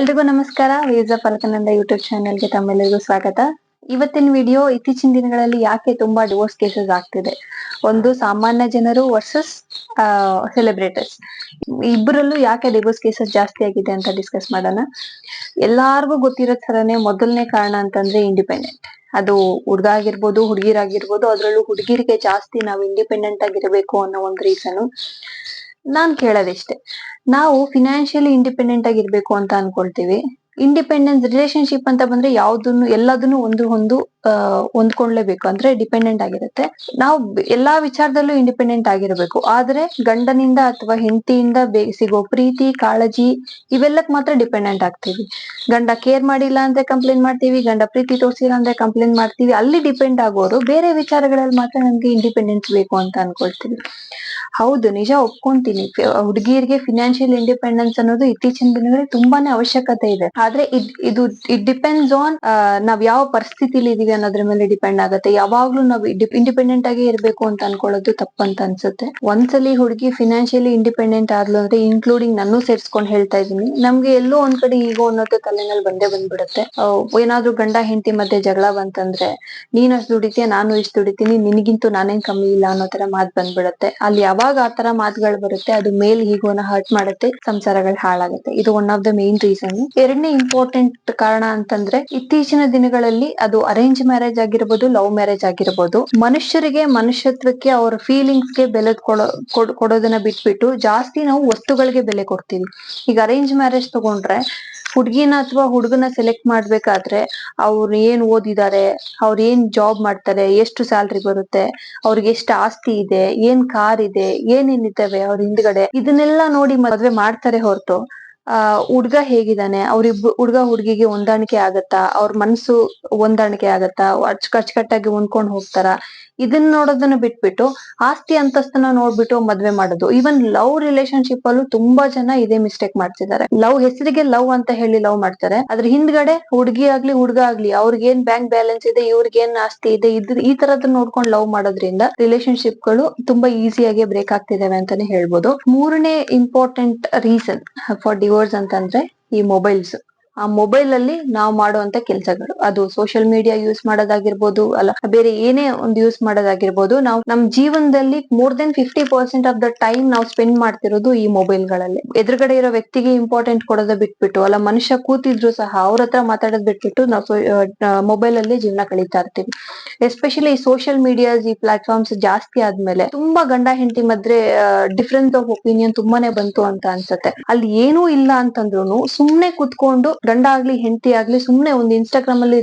ಎಲ್ರಿಗೂ ನಮಸ್ಕಾರ. ವೀಸ ಫಲಕನಂದ ಯೂಟ್ಯೂಬ್ ಚಾನೆಲ್ಗೆ ತಮ್ಮೆಲ್ಲರಿಗೂ ಸ್ವಾಗತ. ಇವತ್ತಿನ ವಿಡಿಯೋ ಇತ್ತೀಚಿನ ದಿನಗಳಲ್ಲಿ ಯಾಕೆ ತುಂಬಾ ಡಿವೋರ್ಸ್ ಕೇಸಸ್ ಆಗ್ತಿದೆ? ಒಂದು ಸಾಮಾನ್ಯ ಜನರು ವರ್ಸಸ್ ಸೆಲೆಬ್ರಿಟೀಸ್ ಇಬ್ಬರಲ್ಲೂ ಯಾಕೆ ಡಿವೋರ್ಸ್ ಕೇಸಸ್ ಜಾಸ್ತಿ ಆಗಿದೆ ಅಂತ ಡಿಸ್ಕಸ್ ಮಾಡೋಣ. ಎಲ್ಲಾರ್ಗು ಗೊತ್ತಿರೋ ತರನೇ ಮೊದಲನೇ ಕಾರಣ ಅಂತಂದ್ರೆ ಇಂಡಿಪೆಂಡೆಂಟ್ ಅದು ಹುಡುಗ ಆಗಿರ್ಬೋದು ಹುಡುಗಿರಾಗಿರ್ಬೋದು, ಅದರಲ್ಲೂ ಹುಡುಗಿರಿಗೆ ಜಾಸ್ತಿ ನಾವು ಇಂಡಿಪೆಂಡೆಂಟ್ ಆಗಿರಬೇಕು ಅನ್ನೋ ಒಂದು ರೀಸನ್ ನಾನ್ ಕೇಳೋದಿಷ್ಟೇ ನಾವು ಫಿನಾನ್ಷಿಯಲಿ ಇಂಡಿಪೆಂಡೆಂಟ್ ಆಗಿರ್ಬೇಕು ಅಂತ ಅನ್ಕೊಳ್ತೀವಿ. ಇಂಡಿಪೆಂಡೆನ್ಸ್ ರಿಲೇಶನ್ಶಿಪ್ ಅಂತ ಬಂದ್ರೆ ಯಾವ್ದನ್ನು ಎಲ್ಲದನ್ನು ಒಂದು ಒಂದು ಆ, ಹೊಂದ್ಕೊಳ್ಳೇಬೇಕು ಅಂದ್ರೆ ಡಿಪೆಂಡೆಂಟ್ ಆಗಿರುತ್ತೆ. ನಾವು ಎಲ್ಲಾ ವಿಚಾರದಲ್ಲೂ ಇಂಡಿಪೆಂಡೆಂಟ್ ಆಗಿರಬೇಕು. ಆದ್ರೆ ಗಂಡನಿಂದ ಅಥವಾ ಹೆಂಡತಿಯಿಂದ ಸಿಗೋ ಪ್ರೀತಿ ಕಾಳಜಿ ಇವೆಲ್ಲಕ್ ಮಾತ್ರ ಡಿಪೆಂಡೆಂಟ್ ಆಗ್ತೀವಿ. ಗಂಡ ಕೇರ್ ಮಾಡಿಲ್ಲ ಅಂದ್ರೆ ಕಂಪ್ಲೇಂಟ್ ಮಾಡ್ತೀವಿ ಗಂಡ ಪ್ರೀತಿ ತೋರಿಸಿಲ್ಲ ಅಂದ್ರೆ ಕಂಪ್ಲೇಂಟ್ ಮಾಡ್ತೀವಿ. ಅಲ್ಲಿ ಡಿಪೆಂಡ್ ಆಗೋರು ಬೇರೆ ವಿಚಾರಗಳಲ್ಲಿ ಮಾತ್ರ ನಮ್ಗೆ ಇಂಡಿಪೆಂಡೆನ್ಸ್ ಬೇಕು ಅಂತ ಅನ್ಕೊಳ್ತೀವಿ. ಹೌದು ನಿಜ ಒಪ್ಕೊಂತೀನಿ. ಹುಡುಗಿಯರಿಗೆ ಫಿನಾನ್ಷಿಯಲ್ ಇಂಡಿಪೆಂಡೆನ್ಸ್ ಅನ್ನೋದು ಇತ್ತೀಚಿನ ದಿನಗಳಲ್ಲಿ ತುಂಬಾನೇ ಅವಶ್ಯಕತೆ ಇದೆ. ಆದ್ರೆ ಇದ್- ಇಟ್ ಡಿಪೆಂಡ್ಸ್ ಆನ್ ನಾವ್ ಯಾವ ಪರಿಸ್ಥಿತಿಲಿ ಇದೀವಿ ಅನ್ನೋದ್ರ ಮೇಲೆ ಡಿಪೆಂಡ್ ಆಗುತ್ತೆ. ಯಾವಾಗ್ಲೂ ನಾವು ಇಂಡಿಪೆಂಡೆಂಟ್ ಆಗಿ ಇರ್ಬೇಕು ಅಂತ ಅನ್ಕೊಳ್ಳೋದು ತಪ್ಪಂತ ಅನ್ಸುತ್ತೆ. ಒಂದ್ಸಲಿ ಹುಡುಗಿ ಫಿನಾನ್ಷಿಯಲಿ ಇಂಡಿಪೆಂಡೆಂಟ್ ಆದ್ಲು ಅಂದ್ರೆ ಇನ್ಕ್ಲೂಡಿಂಗ್ ನಾನು ಸೇರ್ಸ್ಕೊಂಡ್ ಹೇಳ್ತಾ ಇದೀನಿ ನಮ್ಗೆ ಎಲ್ಲೋ ಒಂದ್ ಕಡೆ ಈಗೋ ಅನ್ನೋದು ತಲೆನಲ್ಲಿ ಬಂದೇ ಬಂದ್ಬಿಡುತ್ತೆ. ಏನಾದ್ರೂ ಗಂಡ ಹೆಂಡತಿ ಮಧ್ಯೆ ಜಗಳ ಬಂತಂದ್ರೆ, ನೀನ್ ಅಷ್ಟು ದುಡಿತೀಯ, ನಾನು ಇಷ್ಟು ದುಡಿತೀನಿ, ನಿನಗಿಂತೂ ನಾನೇನ್ ಕಮ್ಮಿ ಇಲ್ಲ ಅನ್ನೋ ತರ ಮಾತ್ ಬಂದ್ಬಿಡುತ್ತೆ. ಅಲ್ಲಿ ಯಾವಾಗ ತರ ಮಾತುಗಳು ಬರುತ್ತೆ, ಅದು ಮೇಲ್ ಹೀಗೋನ ಹರ್ಟ್ ಮಾಡುತ್ತೆ, ಸಂಸಾರಗಳು ಹಾಳಾಗುತ್ತೆ. ಇದು one of the main reason ಎರಡನೇ ಇಂಪಾರ್ಟೆಂಟ್ ಕಾರಣ ಅಂತಂದ್ರೆ ಇತ್ತೀಚಿನ ದಿನಗಳಲ್ಲಿ ಅದು ಅರೇಂಜ್ ಮ್ಯಾರೇಜ್ ಆಗಿರ್ಬೋದು ಲವ್ ಮ್ಯಾರೇಜ್ ಆಗಿರ್ಬೋದು. ಮನುಷ್ಯರಿಗೆ ಮನುಷ್ಯತ್ವಕ್ಕೆ ಅವ್ರ ಫೀಲಿಂಗ್ಸ್ಗೆ ಬೆಲೆ ಕೊಡೋ ಕೊಡೋದನ್ನ ಬಿಟ್ಬಿಟ್ಟು ಜಾಸ್ತಿ ನಾವು ವಸ್ತುಗಳಿಗೆ ಬೆಲೆ ಕೊಡ್ತೀವಿ. ಈಗ ಅರೇಂಜ್ ಮ್ಯಾರೇಜ್ ತಗೊಂಡ್ರೆ ಹುಡ್ಗಿನ ಅಥವಾ ಹುಡುಗನ ಸೆಲೆಕ್ಟ್ ಮಾಡ್ಬೇಕಾದ್ರೆ ಅವ್ರು ಏನ್ ಓದಿದ್ದಾರೆ ಅವ್ರ ಏನ್ ಜಾಬ್ ಮಾಡ್ತಾರೆ, ಎಷ್ಟು ಸ್ಯಾಲ್ರಿ ಬರುತ್ತೆ, ಅವ್ರಿಗೆ ಎಷ್ಟು ಆಸ್ತಿ ಇದೆ, ಏನ್ ಕಾರ್ ಇದೆ, ಏನೇನಿದ್ದಾವೆ ಅವ್ರ ಹಿಂದ್ಗಡೆ, ಇದನ್ನೆಲ್ಲ ನೋಡಿ ಮದ್ವೆ ಮಾಡ್ತಾರೆ ಹೊರತು ಆ, ಹುಡ್ಗ ಹೇಗಿದಾನೆ ಅವ್ರಿಬ್ ಹುಡ್ಗ ಹುಡ್ಗಿಗೆ ಹೊಂದಾಣಿಕೆ ಆಗತ್ತಾ? ಅವ್ರ ಮನ್ಸು ಹೊಂದಾಣಿಕೆ ಆಗತ್ತಾ? ಅಚ್ ಅಚ್ಚುಕಟ್ಟಾಗಿ ಹೊಂದ್ಕೊಂಡ್ ಹೋಗ್ತಾರ? ಇದನ್ನ ನೋಡೋದನ್ನ ಬಿಟ್ಬಿಟ್ಟು, ಆಸ್ತಿ ಅಂತಸ್ತನ್ನ ನೋಡ್ಬಿಟ್ಟು ಮದ್ವೆ ಮಾಡೋದು. ಈವನ್ ಲವ್ ರಿಲೇಶನ್ಶಿಪ್ ಅಲ್ಲೂ ತುಂಬಾ ಜನ ಇದೇ ಮಿಸ್ಟೇಕ್ ಮಾಡ್ತಿದ್ದಾರೆ. ಲವ್ ಹೆಸರಿಗೆ ಲವ್ ಅಂತ ಹೇಳಿ ಲವ್ ಮಾಡ್ತಾರೆ. ಅದ್ರ ಹಿಂದ್ಗಡೆ ಹುಡುಗಿ ಆಗ್ಲಿ, ಹುಡುಗ ಆಗ್ಲಿ, ಅವ್ರಿಗೇನ್ ಬ್ಯಾಂಕ್ ಬ್ಯಾಲೆನ್ಸ್ ಇದೆ, ಇವ್ರಿಗೇನ್ ಆಸ್ತಿ ಇದೆ, ಇದ್ರ, ಈ ತರದ್ ನೋಡ್ಕೊಂಡು ಲವ್ ಮಾಡೋದ್ರಿಂದ ರಿಲೇಶನ್ಶಿಪ್ಗಳು ತುಂಬಾ ಈಸಿಯಾಗಿ ಬ್ರೇಕ್ ಆಗ್ತಿದಾವೆ ಅಂತಾನೆ ಹೇಳ್ಬೋದು. ಮೂರನೇ ಇಂಪಾರ್ಟೆಂಟ್ ರೀಸನ್ ಫಾರ್ ಡಿವೋರ್ಸ್ ಅಂತಂದ್ರೆ ಈ ಮೊಬೈಲ್ಸ್ ಆ ಮೊಬೈಲ್ ಅಲ್ಲಿ ನಾವು ಮಾಡುವಂತ ಕೆಲಸಗಳು. ಅದು ಸೋಷಿಯಲ್ ಮೀಡಿಯಾ ಯೂಸ್ ಮಾಡೋದಾಗಿರ್ಬೋದು, ಅಲ್ಲ ಬೇರೆ ಏನೇ ಒಂದು ಯೂಸ್ ಮಾಡೋದಾಗಿರ್ಬೋದು, ನಾವು ನಮ್ ಜೀವನದಲ್ಲಿ more than fifty percent of the time ನಾವು ಸ್ಪೆಂಡ್ ಮಾಡ್ತಿರೋದು ಈ ಮೊಬೈಲ್ಗಳಲ್ಲಿ ಎದುರುಗಡೆ ಇರೋ ವ್ಯಕ್ತಿಗೆ ಇಂಪಾರ್ಟೆಂಟ್ ಕೊಡೋದ ಬಿಟ್ಬಿಟ್ಟು, ಅಲ್ಲ ಮನುಷ್ಯ ಕೂತಿದ್ರು ಸಹ ಅವ್ರ ಹತ್ರ ಮಾತಾಡೋದ್ ಬಿಟ್ಬಿಟ್ಟು ನಾವು ಮೊಬೈಲ್ ಅಲ್ಲಿ ಜೀವನ ಕಳೀತಾ ಇರ್ತೀವಿ. ಎಸ್ಪೆಷಲಿ ಈ ಸೋಷಿಯಲ್ ಮೀಡಿಯಾಸ್ ಈ ಪ್ಲಾಟ್ಫಾರ್ಮ್ಸ್ ಜಾಸ್ತಿ ಆದ್ಮೇಲೆ ತುಂಬಾ ಗಂಡ ಹೆಂಡತಿ ಮದ್ರೆ ಡಿಫ್ರೆನ್ಸ್ ಆಫ್ ಒಪಿನಿಯನ್ ತುಂಬಾನೇ ಬಂತು ಅಂತ ಅನ್ಸುತ್ತೆ. ಅಲ್ಲಿ ಏನೂ ಇಲ್ಲ ಅಂತಂದ್ರು ಸುಮ್ನೆ ಕುತ್ಕೊಂಡು ಗಂಡ ಆಗ್ಲಿ, ಹೆಂಡತಿ ಆಗ್ಲಿ ಸುಮ್ನೆ ಒಂದು ಇನ್ಸ್ಟಾಗ್ರಾಮ್ ಅಲ್ಲಿ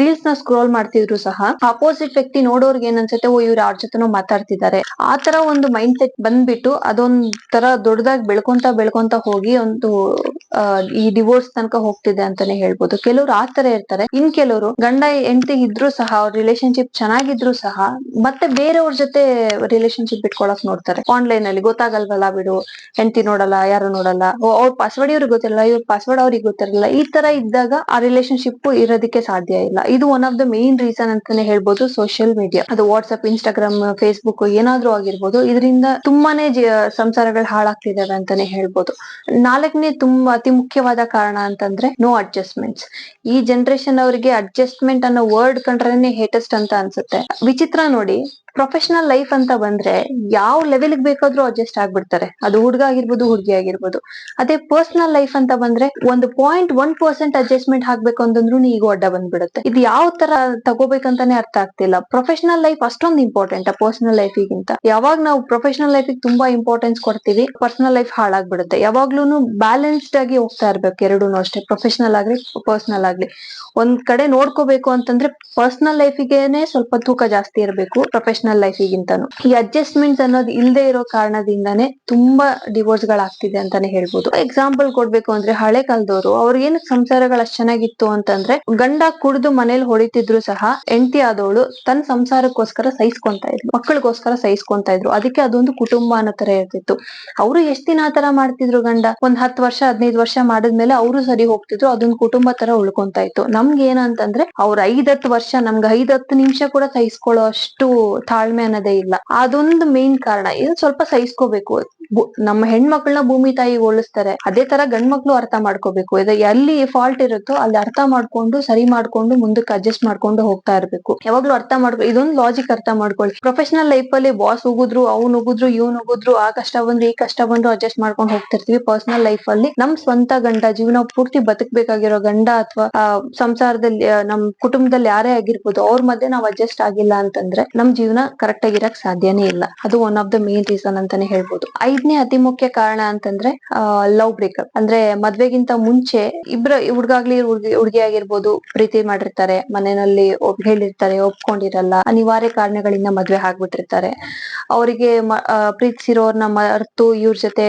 ರೀಲ್ಸ್ನ ಸ್ಕ್ರೋಲ್ ಮಾಡ್ತಿದ್ರು ಸಹ ಅಪೋಸಿಟ್ ವ್ಯಕ್ತಿ ನೋಡೋರ್ಗೆ ಏನ್ ಅನ್ಸುತ್ತೆ ಓ, ಇವ್ರು ಯಾರ ಜೊತೆನೋ ಮಾತಾಡ್ತಿದ್ದಾರೆ. ಆ ತರ ಒಂದು ಮೈಂಡ್ ಸೆಟ್ ಬಂದ್ಬಿಟ್ಟು ಅದೊಂದ್ ತರ ದೊಡ್ಡದಾಗಿ ಬೆಳ್ಕೊಂತ ಬೆಳ್ಕೊಂತ ಹೋಗಿ ಒಂದು ಈ ಡಿವೋರ್ಸ್ ತನಕ ಹೋಗ್ತಿದೆ ಅಂತಾನೆ ಹೇಳ್ಬೋದು. ಕೆಲವ್ರು ಆ ತರ ಇರ್ತಾರೆ. ಇನ್ ಕೆಲವರು ಗಂಡ, ಹೆಂಡತಿ ಇದ್ರು ಸಹ, ಅವ್ರ ರಿಲೇಶನ್ಶಿಪ್ ಚೆನ್ನಾಗಿದ್ರು ಸಹ, ಮತ್ತೆ ಬೇರೆಯವ್ರ ಜೊತೆ ರಿಲೇಶನ್ಶಿಪ್ ಇಟ್ಕೊಳಕ್ ನೋಡ್ತಾರೆ. ಆನ್ಲೈನ್ ಅಲ್ಲಿ ಗೊತ್ತಾಗಲ್ವಲ್ಲ ಬಿಡು, ಹೆಂಡತಿ ನೋಡಲ್ಲ, ಯಾರು ನೋಡಲ್ಲ. ಅವ್ರ ಪಾಸ್ವರ್ಡ್ ಇವ್ರಿಗೆ ಗೊತ್ತಿರಲ್ಲ, ಇವ್ರ ಪಾಸ್ವರ್ಡ್ ಅವ್ರಿಗೆ ಗೊತ್ತಿರಲ್ಲ. ಈ ತರ ಇದ್ದಾಗ ಆ ರಿಲೇಶನ್ಶಿಪ್ ಇರೋದಕ್ಕೆ ಸಾಧ್ಯ ಇಲ್ಲ. ಇದು one of the main reason ಅಂತಾನೆ ಹೇಳ್ಬೋದು ಸೋಷಿಯಲ್ ಮೀಡಿಯಾ ಅದು ವಾಟ್ಸ್ಆಪ್ ಇನ್ಸ್ಟಾಗ್ರಾಮ್ ಫೇಸ್ಬುಕ್ ಏನಾದ್ರೂ ಆಗಿರ್ಬೋದು. ಇದರಿಂದ ತುಂಬಾನೇ ಸಂಸಾರಗಳು ಹಾಳಾಗ್ತಿದಾವೆ ಅಂತಾನೆ ಹೇಳ್ಬೋದು. ನಾಲ್ಕನೇ ತುಂಬಾ ಅತಿ ಮುಖ್ಯವಾದ ಕಾರಣ ಅಂತಂದ್ರೆ ನೋ ಅಡ್ಜಸ್ಟ್ಮೆಂಟ್ಸ್ ಈ ಜನರೇಷನ್ ಅವರಿಗೆ ಅಡ್ಜಸ್ಟ್ಮೆಂಟ್ ಅನ್ನೋ ವರ್ಡ್ ಕಂಡ್ರೇನೆ ಹೇಟೆಸ್ಟ್ ಅಂತ ಅನ್ಸುತ್ತೆ. ವಿಚಿತ್ರ ನೋಡಿ ಪ್ರೊಫೆಷನಲ್ ಲೈಫ್ ಅಂತ ಬಂದ್ರೆ ಯಾವ ಲೆವೆಲ್ ಬೇಕಾದ್ರೂ ಅಡ್ಜಸ್ಟ್ ಆಗ್ಬಿಡ್ತಾರೆ. ಅದು ಹುಡುಗ ಆಗಿರ್ಬೋದು, ಹುಡುಗಿ ಆಗಿರ್ಬೋದು. ಅದೇ ಪರ್ಸನಲ್ ಲೈಫ್ ಅಂತ ಬಂದ್ರೆ ಒಂದು ಪಾಯಿಂಟ್ ಒನ್ ಪರ್ಸೆಂಟ್ ಅಡ್ಜಸ್ಟ್ಮೆಂಟ್ ಹಾಕ್ಬೇಕು ಅಂತಂದ್ರು ಈಗ ಅಡ್ಡ ಬಂದ್ಬಿಡುತ್ತೆ. ಇದು ಯಾವ ತರ ತಗೋಬೇಕಂತಾನೆ ಅರ್ಥ ಆಗ್ತಿಲ್ಲ. ಪ್ರೊಫೆಷನಲ್ ಲೈಫ್ ಅಷ್ಟೊಂದು ಇಂಪಾರ್ಟೆಂಟ್ ಪರ್ಸನಲ್ ಲೈಫಿಗಿಂತ ಯಾವಾಗ ನಾವು ಪ್ರೊಫೆಷನಲ್ ಲೈಫಿಗೆ ತುಂಬಾ ಇಂಪಾರ್ಟೆನ್ಸ್ ಕೊಡ್ತೀವಿ ಪರ್ಸನಲ್ ಲೈಫ್ ಹಾಳಾಗ್ಬಿಡುತ್ತೆ. ಯಾವಾಗ್ಲೂ ಬ್ಯಾಲೆನ್ಸ್ಡ್ ಆಗಿ ಹೋಗ್ತಾ ಇರ್ಬೇಕು ಎರಡೂ ಅಷ್ಟೇ. ಪ್ರೊಫೆಷನಲ್ ಆಗ್ಲಿ ಪರ್ಸನಲ್ ಆಗ್ಲಿ. ಒಂದ್ ಕಡೆ ನೋಡ್ಕೋಬೇಕು ಅಂತಂದ್ರೆ ಪರ್ಸನಲ್ ಲೈಫಿಗೆನೆ ಸ್ವಲ್ಪ ತೂಕ ಜಾಸ್ತಿ ಇರಬೇಕು. ಪ್ರೊಫೆಷನಲ್ ಲೈಫಿಗಿಂತನೂ ಈ ಅಡ್ಜಸ್ಟ್ಮೆಂಟ್ಸ್ ಅನ್ನೋದು ಇಲ್ಲದೆ ಇರೋ ಕಾರಣದಿಂದಾನೇ ತುಂಬಾ ಡಿವೋರ್ಸ್ ಗಳಾಗ್ತಿದೆ ಅಂತಾನೆ ಹೇಳ್ಬೋದು. ಎಕ್ಸಾಂಪಲ್ ಕೊಡ್ಬೇಕು ಅಂದ್ರೆ ಹಳೆ ಕಾಲದವರು ಅವ್ರಿಗೇನು ಸಂಸಾರಗಳು ಅಷ್ಟ್ ಚೆನ್ನಾಗಿತ್ತು ಅಂತಂದ್ರೆ ಗಂಡ ಕುಡಿದು ಮನೇಲಿ ಹೊಡಿತಿದ್ರು ಸಹ ಹೆಂಡತಿ ಆದವಳು ತನ್ನ ಸಂಸಾರಕ್ಕೋಸ್ಕರ ಸಹಿಸ್ಕೊಂತ ಇದ್ರು ಮಕ್ಕಳಿಗೋಸ್ಕರ ಸಹಿಸ್ಕೊಂತ ಇದ್ರು ಅದಕ್ಕೆ ಅದೊಂದು ಕುಟುಂಬ ಅನ್ನೋ ತರ ಇರ್ತಿತ್ತು. ಅವರು ಎಷ್ಟ್ ದಿನ ಆತರ ತರ ಮಾಡ್ತಿದ್ರು ಗಂಡ? ಒಂದ್ ಹತ್ತು ವರ್ಷ, ಹದಿನೈದು ವರ್ಷ ಮಾಡಿದ್ಮೇಲೆ ಅವರು ಸರಿ ಹೋಗ್ತಿದ್ರು, ಅದೊಂದು ಕುಟುಂಬ ತರ ಉಳ್ಕೊಂತ ಇತ್ತು. ನಮ್ಗೆ ಏನಂತಂದ್ರೆ ಅವ್ರ ಐದ್ ಹತ್ತು ವರ್ಷ, ನಮ್ಗೆ ಐದ್ ಹತ್ತು ನಿಮಿಷ ಕೂಡ ಸಹಿಸ್ಕೊಳ್ಳೋ ಅಷ್ಟು ತಾಳ್ಮೆ ಅನ್ನೋದೇ ಇಲ್ಲ. ಅದೊಂದು ಮೇನ್ ಕಾರಣ. ಇದು ಸ್ವಲ್ಪ ಸಹಿಸ್ಕೋಬೇಕು. ನಮ್ಮ ಹೆಣ್ಮಕ್ಳನ್ನ ಭೂಮಿ ತಾಯಿ ಹೋಲಿಸ್ತಾರೆ ಅದೇ ತರ ಗಂಡ್ ಮಕ್ಳು ಅರ್ಥ ಮಾಡ್ಕೋಬೇಕು. ಎಲ್ಲಿ ಫಾಲ್ಟ್ ಇರುತ್ತೋ ಅಲ್ಲಿ ಅರ್ಥ ಮಾಡ್ಕೊಂಡು, ಸರಿ ಮಾಡ್ಕೊಂಡು, ಮುಂದಕ್ಕೆ ಅಡ್ಜಸ್ಟ್ ಮಾಡ್ಕೊಂಡು ಹೋಗ್ತಾ ಇರ್ಬೇಕು. ಯಾವಾಗ್ಲೂ ಅರ್ಥ ಮಾಡ್ಕೊ, ಇದೊಂದು ಲಾಜಿಕ್ ಅರ್ಥ ಮಾಡ್ಕೊಳ್ಳಿ. ಪ್ರೊಫೆಷನಲ್ ಲೈಫ್ ಅಲ್ಲಿ ಬಾಸ್ ಉಗಿದ್ರು, ಅವ್ನು ಉಗುದ್ರು, ಇವ್ನು ಉಗುದ್ರು, ಆ ಕಷ್ಟ ಬಂದ್ರು ಈ ಕಷ್ಟ ಬಂದ್ರು ಅಡ್ಜಸ್ಟ್ ಮಾಡ್ಕೊಂಡು ಹೋಗ್ತಿರ್ತೀವಿ. ಪರ್ಸನಲ್ ಲೈಫ್ ಅಲ್ಲಿ ನಮ್ ಸ್ವಂತ ಗಂಡ, ಜೀವನ ಪೂರ್ತಿ ಬದುಕಬೇಕಾಗಿರೋ ಗಂಡ ಅಥವಾ ಸಂಸಾರದಲ್ಲಿ ನಮ್ ಕುಟುಂಬದಲ್ಲಿ ಯಾರೇ ಆಗಿರ್ಬೋದು, ಅವ್ರ ಮಧ್ಯೆ ನಾವ್ ಅಡ್ಜಸ್ಟ್ ಆಗಿಲ್ಲ ಅಂತಂದ್ರೆ ನಮ್ ಜೀವನ ಕರೆಕ್ಟ್ ಆಗಿರಕ್ ಸಾಧ್ಯನೇ ಇಲ್ಲ. ಅದು one of the main reason ಅಂತಾನೆ ಹೇಳ್ಬೋದು. ಐದನೇ ಅತಿ ಮುಖ್ಯ ಕಾರಣ ಅಂತಂದ್ರೆ ಲವ್ ಬ್ರೇಕಪ್ ಅಂದ್ರೆ ಮದ್ವೆಗಿಂತ ಮುಂಚೆ ಇಬ್ರ ಹುಡ್ಗಾಗ್ಲಿ ಹುಡ್ಗಿ ಆಗಿರ್ಬೋದು ಪ್ರೀತಿ ಮಾಡಿರ್ತಾರೆ, ಮನೆಯಲ್ಲಿ ಒಬ್, ಹೇಳಿರ್ತಾರೆ, ಒಪ್ಕೊಂಡಿರಲ್ಲ, ಅನಿವಾರ್ಯ ಕಾರಣಗಳಿಂದ ಮದ್ವೆ ಆಗ್ಬಿಟ್ಟಿರ್ತಾರೆ. ಅವರಿಗೆ ಪ್ರೀತಿಸಿರೋರ್ನ ಮರ್ತು ಇವ್ರ ಜೊತೆ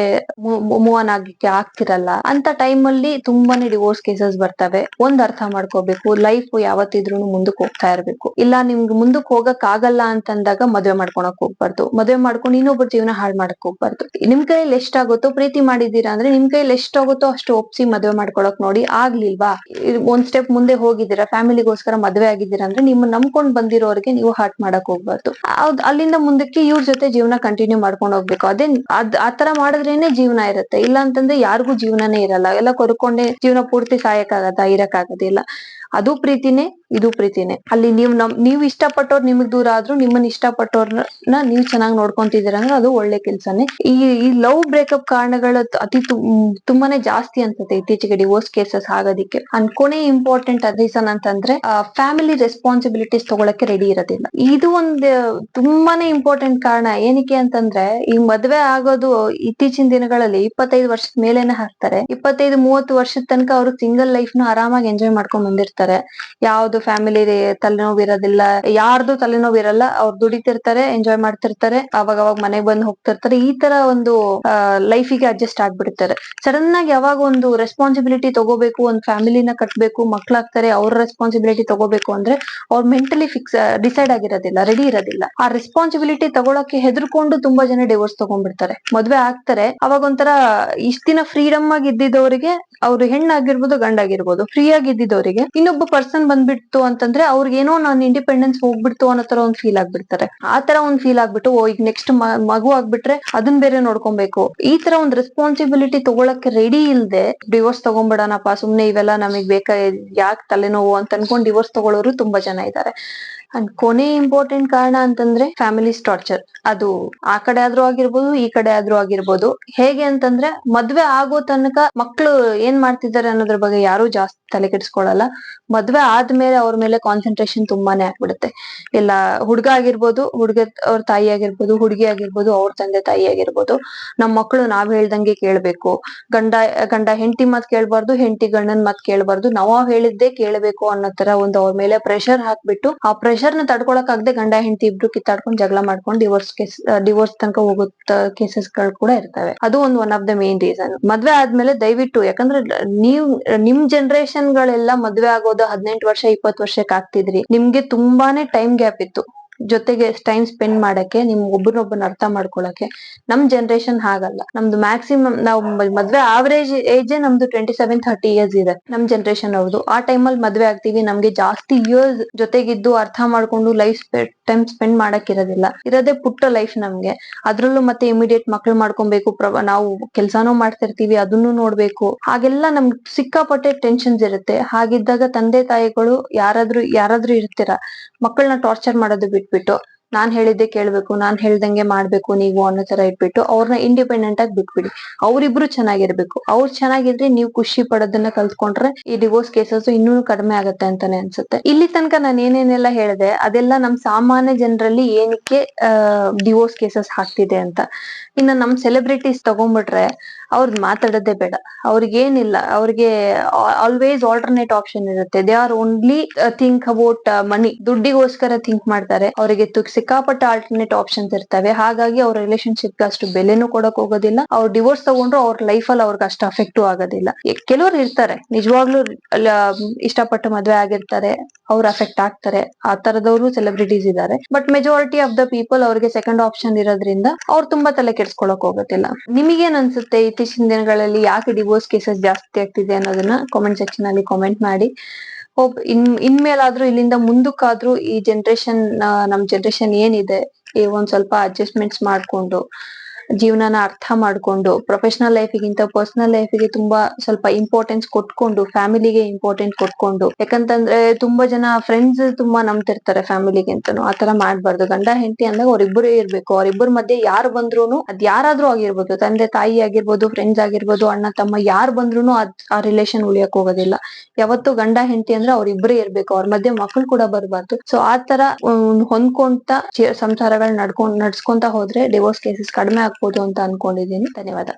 ಮೂವನ್ ಆಗ್ಲಿಕ್ಕೆ ಆಗ್ತಿರಲ್ಲ. ಅಂತ ಟೈಮ್ ಅಲ್ಲಿ ತುಂಬಾನೇ ಡಿವೋರ್ಸ್ ಕೇಸಸ್ ಬರ್ತವೆ. ಒಂದ್ ಅರ್ಥ ಮಾಡ್ಕೋಬೇಕು ಲೈಫ್ ಯಾವತ್ತಿದ್ರು ಮುಂದಕ್ಕೆ ಹೋಗ್ತಾ ಇರ್ಬೇಕು. ಇಲ್ಲ ನಿಮ್ಗೆ ಮುಂದಕ್ಕೆ ಹೋಗಕ್ ಆಗಲ್ಲ ಅಂತಂದಾಗ ಮದ್ವೆ ಮಾಡ್ಕೊಳಕ್ ಹೋಗ್ಬಾರ್ದು. ಮದ್ವೆ ಮಾಡ್ಕೊಂಡು ಇನ್ನೊಬ್ಬರ ಜೀವನ ಹಾಳು ಮಾಡಕ್ ಹೋಗ್ಬಾರ್ದು. ನಿಮ್ ಕೈಯಲ್ಲಿ ಎಷ್ಟಾಗುತ್ತೋ ಪ್ರೀತಿ ಮಾಡಿದೀರಾ ಅಂದ್ರೆ ನಿಮ್ ಕೈಯಲ್ಲಿ ಎಷ್ಟಾಗುತ್ತೋ ಅಷ್ಟು ಒಪ್ಸಿ ಮದ್ವೆ ಮಾಡ್ಕೊಳಕ್ ನೋಡಿ ಆಗ್ಲಿಲ್ವಾ? ಒಂದ್ ಸ್ಟೆಪ್ ಮುಂದೆ ಹೋಗಿದ್ದೀರಾ, ಫ್ಯಾಮಿಲಿಗೋಸ್ಕರ ಮದ್ವೆ ಆಗಿದ್ದೀರಾ ಅಂದ್ರೆ ನಿಮ್ಮ ನಂಬ್ಕೊಂಡ್ ಬಂದಿರೋರಿಗೆ ನೀವು ಹಾರ್ಟ್ ಮಾಡಕ್ ಹೋಗ್ಬಾರ್ದು. ಅಲ್ಲಿಂದ ಮುಂದಕ್ಕೆ ಇವ್ರ ಜೊತೆ ಜೀವನ ಕಂಟಿನ್ಯೂ ಮಾಡ್ಕೊಂಡು ಹೋಗ್ಬೇಕು. ಅದೇ ಅದ್ ಆತರ ಮಾಡಿದ್ರೇನೆ ಜೀವನ ಇರುತ್ತೆ. ಇಲ್ಲ ಅಂತಂದ್ರೆ ಯಾರಿಗೂ ಜೀವನನೇ ಇರಲ್ಲ. ಎಲ್ಲ ಕೊರ್ಕೊಂಡೆ ಜೀವನ ಪೂರ್ತಿ ಸಾಯಕ್ಕಾಗತ್ತಾ, ಇರಕ್ಕಾಗೋದಿಲ್ಲ. ಅದು ಪ್ರೀತಿನೇ, ಇದು ಪ್ರೀತಿನೇ. ಅಲ್ಲಿ ನೀವ್ ನಮ್, ನೀವ್ ಇಷ್ಟಪಟ್ಟವ್ರ ನಿಮಗ್ ದೂರ ಆದ್ರೂ ನಿಮ್ಮನ್ನ ಇಷ್ಟಪಟ್ಟವ್ರನ್ನ ನೀವ್ ಚೆನ್ನಾಗಿ ನೋಡ್ಕೊಂತಿದ್ದೀರ ಅಂದ್ರೆ ಅದು ಒಳ್ಳೆ ಕೆಲ್ಸನೇ. ಈ ಈ ಲವ್ ಬ್ರೇಕಪ್ ಕಾರಣಗಳು ಅತಿ ತುಂಬಾನೇ ಜಾಸ್ತಿ ಅನ್ಸುತ್ತೆ ಇತ್ತೀಚೆಗೆ ಡಿವೋರ್ಸ್ ಕೇಸಸ್ ಆಗೋದಿಕ್ಕೆ. ಅಂಡ್ ಇಂಪಾರ್ಟೆಂಟ್ ರೀಸನ್ ಅಂತಂದ್ರೆ ಫ್ಯಾಮಿಲಿ ರೆಸ್ಪಾನ್ಸಿಬಿಲಿಟೀಸ್ ತಗೊಳಕ್ಕೆ ರೆಡಿ ಇರೋದಿಲ್ಲ. ಇದು ಒಂದು, ತುಂಬಾನೇ ಇಂಪಾರ್ಟೆಂಟ್ ಕಾರಣ. ಏನಕ್ಕೆ ಅಂತಂದ್ರೆ, ಈ ಮದ್ವೆ ಆಗೋದು ಇತ್ತೀಚಿನ ದಿನಗಳಲ್ಲಿ ಇಪ್ಪತ್ತೈದು ವರ್ಷದ ಮೇಲೆನೆ ಹಾಕ್ತಾರೆ. ಇಪ್ಪತ್ತೈದು, ಮೂವತ್ತು ವರ್ಷದ ತನಕ ಅವರು ಸಿಂಗಲ್ ಲೈಫ್ನ ಆರಾಮಾಗಿ ಎಂಜಾಯ್ ಮಾಡ್ಕೊಂಡ್ ಬಂದಿರ್ತಾರೆ. ಯಾವ್ದು ಫ್ಯಾಮಿಲಿ ತಲೆನೋವು ಇರೋದಿಲ್ಲ, ಯಾರ್ದು ತಲೆನೋವು ಇರಲ್ಲ, ಅವ್ರು ದುಡಿತಿರ್ತಾರೆ ಎಂಜಾಯ್ ಮಾಡ್ತಿರ್ತಾರೆ ಅವಾಗ ಅವಾಗ ಮನೆಗ್ ಬಂದು ಹೋಗ್ತಿರ್ತಾರೆ. ಈ ತರ ಒಂದು ಲೈಫಿಗೆ ಅಡ್ಜಸ್ಟ್ ಆಗ್ಬಿಡ್ತಾರೆ. ಸಡನ್ ಆಗಿ ಯಾವಾಗ ಒಂದು ರೆಸ್ಪಾನ್ಸಿಬಿಲಿಟಿ ತಗೋಬೇಕು, ಒಂದ್ ಫ್ಯಾಮಿಲಿನ ಕಟ್ಬೇಕು, ಮಕ್ಳಾಗ್ತಾರೆ, ಅವ್ರ ರೆಸ್ಪಾನ್ಸಿಬಿಲಿಟಿ ತಗೋಬೇಕು ಅಂದ್ರೆ ಅವ್ರು ಮೆಂಟಲಿ ಫಿಕ್ಸ್ ಡಿಸೈಡ್ ಆಗಿರೋದಿಲ್ಲ ರೆಡಿ ಇರೋದಿಲ್ಲ. ಆ ರೆಸ್ಪಾನ್ಸಿಬಿಲಿಟಿ ತಗೊಳಕ್ಕೆ ಹೆದರ್ಕೊಂಡು ತುಂಬಾ ಜನ ಡಿವೋರ್ಸ್ ತಗೊಂಡ್ಬಿಡ್ತಾರೆ. ಮದ್ವೆ ಆಗ್ತಾರೆ. ಅವಾಗ ಒಂಥರ ಇಷ್ಟ ದಿನ ಫ್ರೀಡಮ್ ಆಗಿ ಇದ್ದಿದ್ದವರಿಗೆ ಅವ್ರು ಹೆಣ್ಣಾಗಿರ್ಬೋದು ಗಂಡಾಗಿರ್ಬೋದು ಫ್ರೀ ಆಗಿ ಇದ್ದಿದ್ದವರಿಗೆ ಇನ್ನೊಬ್ಬ ಪರ್ಸನ್ ಬಂದ್ಬಿಡ್ತು ಅಂತಂದ್ರೆ ಅವ್ರಿಗೆ ಏನೋ ನಾನು ಇಂಡಿಪೆಂಡೆನ್ಸ್ ಹೋಗ್ಬಿಡ್ತು ಅನ್ನೋ ತರ ಒಂದ್ ಫೀಲ್ ಆಗ್ಬಿಡ್ತಾರೆ. ಆ ತರ ಒಂದ್ ಫೀಲ್ ಆಗ್ಬಿಟ್ಟು, ಓ, ಈಗ ನೆಕ್ಸ್ಟ್ ಮಗು ಆಗ್ಬಿಟ್ರೆ ಅದನ್ ಬೇರೆ ನೋಡ್ಕೊಬೇಕು. ಈ ತರ ಒಂದ್ ರೆಸ್ಪಾನ್ಸಿಬಿಲಿಟಿ ತಗೊಳಕ್ಕೆ ರೆಡಿ ಇಲ್ದೆ ಡಿವೋರ್ಸ್ ತಗೊಂಡ್ಬಿಡೋಣಪ್ಪ ಸುಮ್ನೆ ಇವೆಲ್ಲ ನಮಗ್ ಬೇಕಾ, ಯಾಕೆ ತಲೆನೋವು ಅಂತ ಅನ್ಕೊಂಡ್ ಡಿವೋರ್ಸ್ ತಗೊಳ್ಳೋರು ತುಂಬಾ ಜನ ಇದ್ದಾರೆ ಅಂಡ್ ಕೊನೆ ಇಂಪಾರ್ಟೆಂಟ್ ಕಾರಣ ಅಂತಂದ್ರೆ ಫ್ಯಾಮಿಲಿ ಟಾರ್ಚರ್ ಅದು ಆ ಕಡೆ ಆದ್ರೂ ಆಗಿರ್ಬೋದು, ಈ ಕಡೆ ಆದ್ರೂ ಆಗಿರ್ಬೋದು. ಹೇಗೆ ಅಂತಂದ್ರೆ ಮದ್ವೆ ಆಗೋ ತನಕ ಮಕ್ಳು ಏನ್ ಮಾಡ್ತಿದ್ದಾರೆ ಅನ್ನೋದ್ರ ಬಗ್ಗೆ ಯಾರು ಜಾಸ್ತಿ ತಲೆ ಕೆಡಿಸ್ಕೊಳಲ್ಲ. ಮದ್ವೆ ಆದ್ಮೇಲೆ ಅವ್ರ ಮೇಲೆ ಕಾನ್ಸಂಟ್ರೇಷನ್ ತುಂಬಾನೇ ಆಗ್ಬಿಡುತ್ತೆ. ಇಲ್ಲ ಹುಡ್ಗ ಆಗಿರ್ಬೋದು, ಹುಡ್ಗ ಅವ್ರ ತಾಯಿ ಆಗಿರ್ಬೋದು, ಹುಡುಗಿ ಆಗಿರ್ಬೋದು, ಅವ್ರ ತಂದೆ ತಾಯಿ ಆಗಿರ್ಬೋದು, ನಮ್ ಮಕ್ಳು ನಾವ್ ಹೇಳ್ದಂಗೆ ಕೇಳ್ಬೇಕು. ಗಂಡ ಗಂಡ ಹೆಂಡತಿ ಮಾತ್ ಕೇಳ್ಬಾರ್ದು, ಹೆಂಡತಿ ಗಂಡನ್ ಮತ್ ಕೇಳ್ಬಾರ್ದು. ನಾವ್ ಹೇಳಿದ್ದೇ ಕೇಳ್ಬೇಕು ಅನ್ನೋ ತರ ಒಂದು ಅವ್ರ ಮೇಲೆ ಪ್ರೆಷರ್ ಹಾಕ್ಬಿಟ್ಟು, ಆ ಪ್ರೆಷರ್ನ ತಡ್ಕೊಳಕ್ ಆಗದೆ ಗಂಡ, ಹೆಂಡತಿ ಇಬ್ರು ಕಿತ್ತಾಡ್ಕೊಂಡು ಜಗಳ ಮಾಡ್ಕೊಂಡು ಡಿವೋರ್ಸ್ ಕೇಸ್ ಡಿವೋರ್ಸ್ ತನಕ ಹೋಗುತ್ತ ಕೇಸಸ್ಗಳು ಕೂಡ ಇರ್ತವೆ. ಅದು ಒಂದು one of the main reason ಮದ್ವೆ ಆದ್ಮೇಲೆ ದಯವಿಟ್ಟು, ಯಾಕಂದ್ರೆ ನೀವ್, ನಿಮ್ ಜನರೇಷನ್ ಗಳೆಲ್ಲ ಮದ್ವೆ ಆಗೋದು ಹದಿನೆಂಟು ವರ್ಷ ಇಪ್ಪತ್ತು ವರ್ಷಕ್ಕೆ ಆಗ್ತಿದ್ರಿ. ನಿಮ್ಗೆ ತುಂಬಾನೇ ಟೈಮ್ ಗ್ಯಾಪ್ ಇತ್ತು. ಜೊತೆಗೆ ಟೈಮ್ ಸ್ಪೆಂಡ್ ಮಾಡಕ್ಕೆ, ನಿಮ್ ಒಬ್ಬರನ್ನೊಬ್ಬನ ಅರ್ಥ ಮಾಡ್ಕೊಳಕ್ಕೆ, ನಮ್ ಜನರೇಷನ್ ಹಾಗಲ್ಲ. ನಮ್ದು ಮ್ಯಾಕ್ಸಿಮಮ್ ನಾವು ಮದ್ವೆ ಆವರೇಜ್ ಏಜ್ ನಮ್ದು ಟ್ವೆಂಟಿ ಸೆವೆನ್ ಥರ್ಟಿ ಇಯರ್ಸ್ ಇದೆ, ನಮ್ ಜನರೇಷನ್ ಅವ್ರದ್ದು ಆ ಟೈಮ್ ಅಲ್ಲಿ ಮದ್ವೆ ಆಗ್ತೀವಿ, ನಮ್ಗೆ ಜಾಸ್ತಿ ಇಯರ್ಸ್ ಜೊತೆಗಿದ್ದು ಅರ್ಥ ಮಾಡ್ಕೊಂಡು ಲೈಫ್ ಟೈಮ್ ಸ್ಪೆಂಡ್ ಮಾಡಕ್ ಇರೋದಿಲ್ಲ. ಇರೋದೇ ಪುಟ್ಟ ಲೈಫ್ ನಮ್ಗೆ. ಅದ್ರಲ್ಲೂ ಮತ್ತೆ ಇಮಿಡಿಯೇಟ್ ಮಕ್ಳು ಮಾಡ್ಕೊಬೇಕು ನಾವು ಕೆಲ್ಸಾನೂ ಮಾಡ್ತಿರ್ತೀವಿ, ಅದನ್ನು ನೋಡ್ಬೇಕು. ಹಾಗೆಲ್ಲ ನಮ್ಗೆ ಸಿಕ್ಕಾಪಟ್ಟೆ ಟೆನ್ಷನ್ಸ್ ಇರುತ್ತೆ. ಹಾಗಿದ್ದಾಗ ತಂದೆ ತಾಯಿಗಳು ಯಾರಾದ್ರೂ ಯಾರಾದ್ರೂ ಇರ್ತೀರಾ? ಮಕ್ಕಳನ್ನ ಟಾರ್ಚರ್ ಮಾಡೋದು ಬಿಟ್ಬಿಟ್ಟು ನಾನ್ ಹೇಳಿದ್ದೆ ಕೇಳ್ಬೇಕು, ನಾನ್ ಹೇಳ್ದಂಗೆ ಮಾಡ್ಬೇಕು ನೀವು ಅನ್ನೋ ತರ ಇಟ್ಬಿಟ್ಟು ಅವ್ರನ್ನ ಇಂಡಿಪೆಂಡೆಂಟ್ ಆಗಿ ಬಿಟ್ಬಿಡಿ. ಅವ್ರಿಬ್ರು ಚೆನ್ನಾಗಿರ್ಬೇಕು. ಅವ್ರು ಚೆನ್ನಾಗಿದ್ರೆ ನೀವು ಖುಷಿ ಪಡೋದನ್ನ ಕಲ್ತ್ಕೊಂಡ್ರೆ ಈ ಡಿವೋರ್ಸ್ ಕೇಸಸ್ ಇನ್ನೂ ಕಡಿಮೆ ಆಗತ್ತೆ ಅಂತಾನೆ ಅನ್ಸುತ್ತೆ. ಇಲ್ಲಿ ತನಕ ನಾನು ಏನೇನೆಲ್ಲ ಹೇಳಿದೆ ಅದೆಲ್ಲ ನಮ್ ಸಾಮಾನ್ಯ ಜನರಲ್ಲಿ ಏನಕ್ಕೆ ಡಿವೋರ್ಸ್ ಕೇಸಸ್ ಆಗ್ತಿದೆ ಅಂತ. ಇನ್ನ ನಮ್ ಸೆಲೆಬ್ರಿಟೀಸ್ ತಗೊಂಡ್ಬಿಟ್ರೆ ಅವ್ರದ್ ಮಾತಾಡೋದೇ ಬೇಡ. ಅವ್ರಿಗೇನಿಲ್ಲ, ಅವ್ರಿಗೆ ಆಲ್ವೇಸ್ ಆಲ್ಟರ್ನೇಟ್ ಆಪ್ಷನ್ ಇರುತ್ತೆ. They are only think about money ದುಡ್ಡಿಗೋಸ್ಕರ think ಮಾಡ್ತಾರೆ. ಅವರಿಗೆ ಸಿಕ್ಕಾಪಟ್ಟೆ ಆಲ್ಟರ್ನೇಟ್ ಆಪ್ಷನ್ಸ್ ಇರ್ತವೆ. ಹಾಗಾಗಿ ಅವ್ರ ರಿಲೇಶನ್ಶಿಪ್ ಅಷ್ಟು ಬೆಲೆನೂ ಕೊಡಕ್ ಹೋಗೋದಿಲ್ಲ. ಅವ್ರು ಡಿವೋರ್ಸ್ ತಗೊಂಡ್ರು ಅವ್ರ ಲೈಫ್ ಅಲ್ಲಿ ಅವ್ರಿಗೆ ಅಷ್ಟು ಅಫೆಕ್ಟ್ ಆಗೋದಿಲ್ಲ. ಕೆಲವ್ರು ಇರ್ತಾರೆ. ನಿಜವಾಗ್ಲೂ ಇಷ್ಟಪಟ್ಟು ಮದ್ವೆ ಆಗಿರ್ತಾರೆ. ಅವ್ರು ಅಫೆಕ್ಟ್ ಆಗ್ತಾರೆ. ಆ ತರದವರು ಸೆಲೆಬ್ರಿಟೀಸ್ ಇದ್ದಾರೆ but majority of the people ಅವ್ರಿಗೆ ಸೆಕೆಂಡ್ ಆಪ್ಷನ್ ಇರೋದ್ರಿಂದ ಅವ್ರು ತುಂಬಾ ತಲೆ ಕೆಡ್ಸ್ಕೊಳಕ್ ಹೋಗೋದಿಲ್ಲ ನಿಮಗೇನ್ ಅನ್ಸುತ್ತೆ ಇತ್ತೀಚಿನ ದಿನಗಳಲ್ಲಿ ಯಾಕೆ ಡಿವೋರ್ಸ್ ಕೇಸಸ್ ಜಾಸ್ತಿ ಆಗ್ತಿದೆ ಅನ್ನೋದನ್ನ ಕಾಮೆಂಟ್ ಸೆಕ್ಷನ್ ಅಲ್ಲಿ ಕಾಮೆಂಟ್ ಮಾಡಿ. ಹೋಪ್ ಇನ್, ಇನ್ಮೇಲಾದ್ರೂ ಇಲ್ಲಿಂದ ಮುಂದಕ್ಕಾದ್ರೂ ಈ ಜನರೇಷನ್ ನಮ್ ಜನರೇಷನ್ ಏನಿದೆ ಈ ಒಂದ್ ಸ್ವಲ್ಪ ಅಡ್ಜಸ್ಟ್ಮೆಂಟ್ಸ್ ಮಾಡ್ಕೊಂಡು ಜೀವನನ ಅರ್ಥ ಮಾಡ್ಕೊಂಡು ಪ್ರೊಫೆಷನಲ್ ಲೈಫಿಗಿಂತ ಪರ್ಸನಲ್ ಲೈಫಿಗೆ ತುಂಬಾ ಸ್ವಲ್ಪ ಇಂಪಾರ್ಟೆನ್ಸ್ ಕೊಟ್ಕೊಂಡು ಫ್ಯಾಮಿಲಿಗೆ ಇಂಪಾರ್ಟೆಂಟ್ ಕೊಟ್ಕೊಂಡು, ಯಾಕಂತಂದ್ರೆ ತುಂಬಾ ಜನ ಫ್ರೆಂಡ್ಸ್ ತುಂಬಾ ನಂಬ್ತಿರ್ತಾರೆ ಆ ಆತರ ಮಾಡ್ಬಾರ್ದು. ಗಂಡ, ಹೆಂಡತಿ ಅಂದಾಗ ಅವ್ರಿಬ್ಬರೇ ಇರ್ಬೇಕು. ಅವ್ರಿಬ್ಬರ ಮಧ್ಯೆ ಯಾರು ಬಂದ್ರು ಅದ್ ಯಾರಾದ್ರೂ ಆಗಿರ್ಬೋದು. ತಂದೆ, ತಾಯಿ ಆಗಿರ್ಬೋದು ಫ್ರೆಂಡ್ಸ್ ಆಗಿರ್ಬೋದು, ಅಣ್ಣ, ತಮ್ಮ ಯಾರು ಬಂದ್ರು ಅದ್, ಆ ರಿಲೇಶನ್ ಉಳಿಯಕ್ ಹೋಗೋದಿಲ್ಲ. ಯಾವತ್ತು ಗಂಡ, ಹೆಂಡತಿ ಅಂದ್ರೆ ಅವ್ರಿಬ್ಬರೇ ಇರ್ಬೇಕು. ಅವ್ರ ಮಧ್ಯೆ ಮಕ್ಳು ಕೂಡ ಬರಬಾರ್ದು. ಸೊ ಆತರ ತರ ಹೊಂದ್ಕೊಂತ ಸಂಸಾರಗಳ್ ನಡ್ಕೊಂಡ್, ನಡ್ಸ್ಕೊಂತ ಹೋದ್ರೆ ಡಿವೋರ್ಸ್ ಕೇಸಸ್ ಕಡಿಮೆ ಆಗ್ಬೋದು ಅಂತ ಅನ್ಕೊಂಡಿದೀನಿ ಧನ್ಯವಾದ.